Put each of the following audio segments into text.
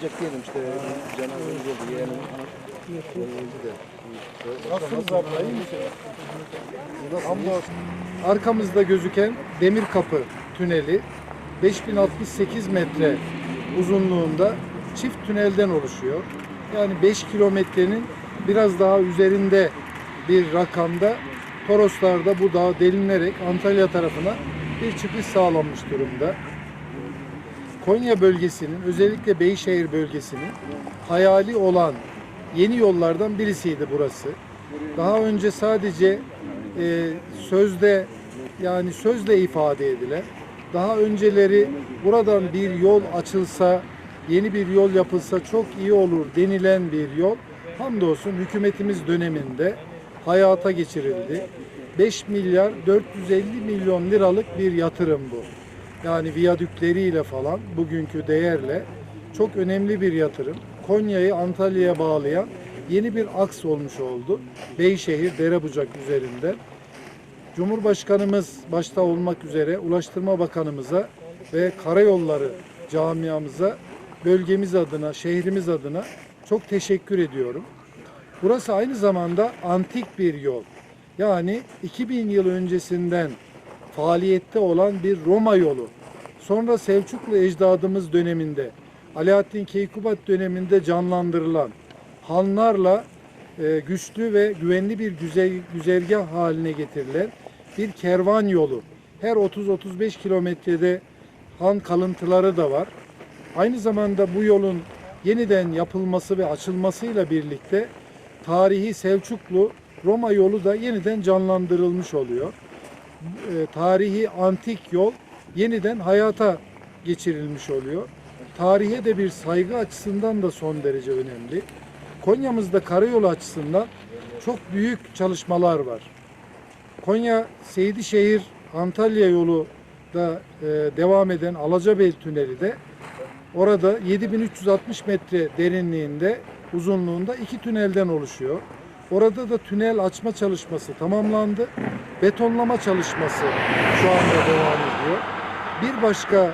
gelecek diyelim işte. Cenazemiz oldu yeğenim. Öldü de. Nasılsınız abla iyi misiniz? Hamdolsun. Arkamızda gözüken Demir Kapı tüneli 5068 metre uzunluğunda çift tünelden oluşuyor. Yani 5 kilometrenin biraz daha üzerinde bir rakamda Toroslar'da bu dağ delinerek Antalya tarafına bir çıkış sağlanmış durumda. Konya bölgesinin özellikle Beyşehir bölgesinin hayali olan yeni yollardan birisiydi burası. Daha önce sadece e, sözde yani sözle ifade edilen daha önceleri buradan bir yol açılsa yeni bir yol yapılsa çok iyi olur denilen bir yol hamdolsun hükümetimiz döneminde hayata geçirildi. 5 milyar 450 milyon liralık bir yatırım bu. Yani viyadükleriyle falan bugünkü değerle çok önemli bir yatırım. Konya'yı Antalya'ya bağlayan yeni bir aks olmuş oldu. Beyşehir Derebucak üzerinden. Cumhurbaşkanımız başta olmak üzere Ulaştırma Bakanımıza ve Karayolları camiamıza bölgemiz adına, şehrimiz adına çok teşekkür ediyorum. Burası aynı zamanda antik bir yol. Yani 2000 yıl öncesinden faaliyette olan bir Roma yolu. Sonra Selçuklu ecdadımız döneminde, Alaaddin Keykubat döneminde canlandırılan hanlarla e, güçlü ve güvenli bir güzel, güzergah haline getirilen bir kervan yolu. Her 30-35 kilometrede han kalıntıları da var. Aynı zamanda bu yolun yeniden yapılması ve açılmasıyla birlikte tarihi Selçuklu Roma yolu da yeniden canlandırılmış oluyor. E, tarihi antik yol yeniden hayata geçirilmiş oluyor. Tarihe de bir saygı açısından da son derece önemli. Konya'mızda karayolu açısından çok büyük çalışmalar var. Konya Seydişehir Antalya yolu da e, devam eden Alacabey Tüneli de orada 7360 metre derinliğinde uzunluğunda iki tünelden oluşuyor. Orada da tünel açma çalışması tamamlandı. Betonlama çalışması şu anda devam ediyor. Bir başka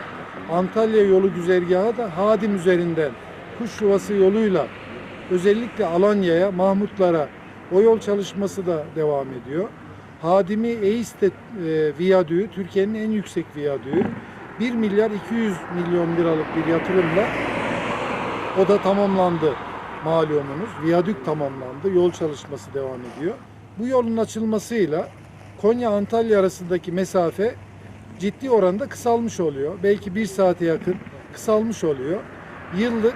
Antalya yolu güzergahı da Hadim üzerinden kuş yuvası yoluyla özellikle Alanya'ya, Mahmutlara o yol çalışması da devam ediyor. Hadimi Eiste e, viyadüğü Türkiye'nin en yüksek viyadüğü. 1 milyar 200 milyon liralık bir yatırımla o da tamamlandı malumunuz. Viyadük tamamlandı. Yol çalışması devam ediyor. Bu yolun açılmasıyla Konya-Antalya arasındaki mesafe ciddi oranda kısalmış oluyor. Belki bir saate yakın kısalmış oluyor. Yıllık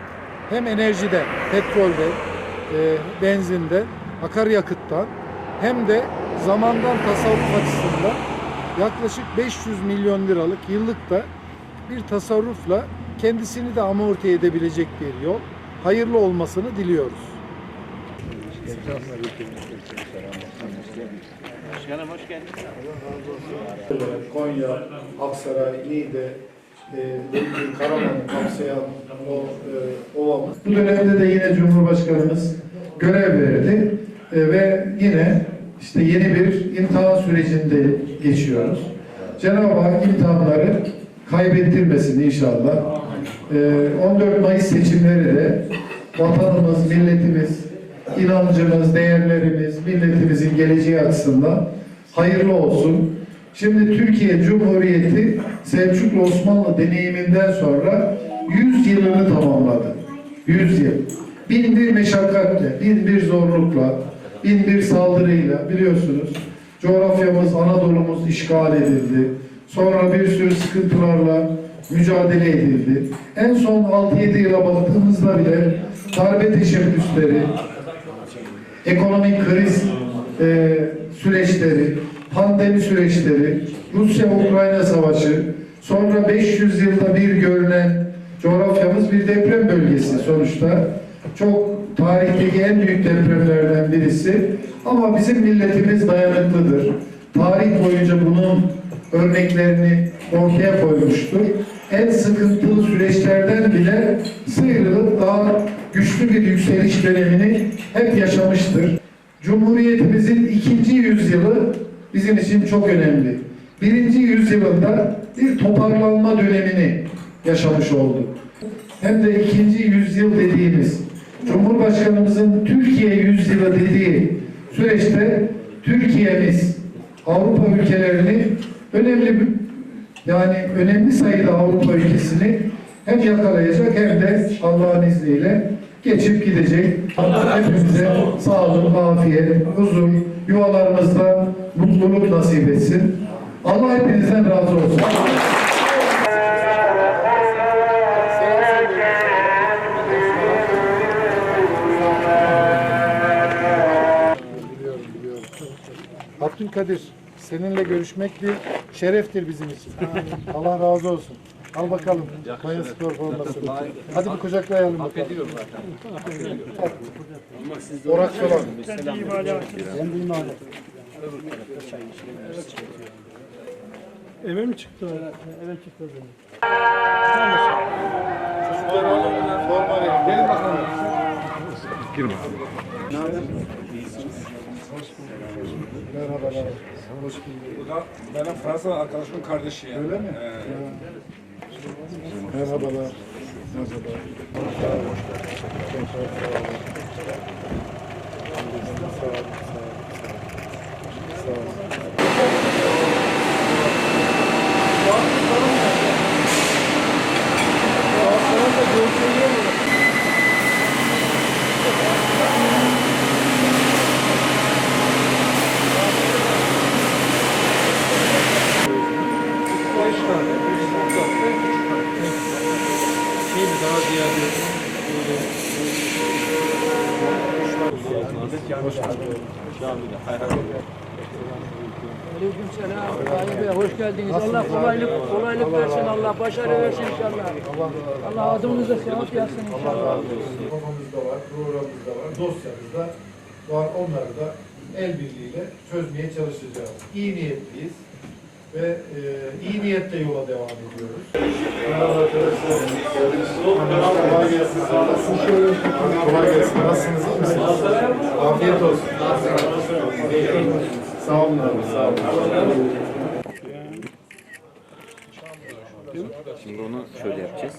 hem enerjiden, petrolden, e, benzinden, akaryakıttan hem de zamandan tasarruf açısından yaklaşık 500 milyon liralık yıllık da bir tasarrufla kendisini de amorti edebilecek bir yol. Hayırlı olmasını diliyoruz. Başkanım hoş geldiniz. Konya, Aksaray, Niğde, e, Bölge, Karaman'ı kapsayan o e, ovamız. Bu dönemde de yine Cumhurbaşkanımız görev verdi E, ve yine işte yeni bir imtihan sürecinde geçiyoruz. Cenab-ı Hak imtihanları kaybettirmesin inşallah. E, 14 Mayıs seçimleri de vatanımız, milletimiz, inancımız, değerlerimiz, milletimizin geleceği açısından hayırlı olsun. Şimdi Türkiye Cumhuriyeti Selçuklu Osmanlı deneyiminden sonra 100 yılını tamamladı. 100 yıl. Bin bir meşakkatle, bin bir zorlukla, bin bir saldırıyla biliyorsunuz coğrafyamız, Anadolu'muz işgal edildi. Sonra bir sürü sıkıntılarla mücadele edildi. En son 6-7 yıla baktığımızda bile darbe teşebbüsleri, ekonomik kriz e, süreçleri, pandemi süreçleri, Rusya-Ukrayna savaşı, sonra 500 yılda bir görülen coğrafyamız bir deprem bölgesi sonuçta. Çok tarihteki en büyük depremlerden birisi. Ama bizim milletimiz dayanıklıdır. Tarih boyunca bunun örneklerini ortaya koymuştur. En sıkıntılı süreçlerden bile sıyrılıp daha güçlü bir yükseliş dönemini hep yaşamıştır. Cumhuriyetimizin ikinci yüzyılı bizim için çok önemli. Birinci yüzyılında bir toparlanma dönemini yaşamış olduk. hem de ikinci yüzyıl dediğimiz Cumhurbaşkanımızın Türkiye yüzyılı dediği süreçte Türkiye'miz Avrupa ülkelerini önemli yani önemli sayıda Avrupa ülkesini hem yakalayacak hem de Allah'ın izniyle geçip gidecek. Allah hepimize sağlık, afiyet, huzur, yuvalarımızda mutluluk nasip etsin. Allah hepinizden razı olsun. Abdülkadir, seninle görüşmek bir şereftir bizim için. Allah razı olsun. Al bakalım. Maya spor forması. Hadi bir kucaklayalım bakalım. Orak soran. Eve mi çıktı? Eve çıktı. Forma verin. Gelin bakalım. Merhabalar. Hoş bulduk. Benim Fransa arkadaşımın kardeşi yani. Öyle mi? Merhabalar. Merhabalar. Sağ olun. Hoş geldiniz. Allah kolaylık kolaylık versin. Allah başarı versin inşallah. Allah adımınıza sıhhat yazsın inşallah. Kafamızda var, programımızda var, dosyamızda var. Onları da el birliğiyle çözmeye çalışacağız. İyi niyetliyiz ve e, iyi niyetle yola devam ediyoruz. Kolay gelsin. Nasılsınız? Afiyet olsun. Sağ olun abi. Sağ olun. Şimdi onu şöyle yapacağız.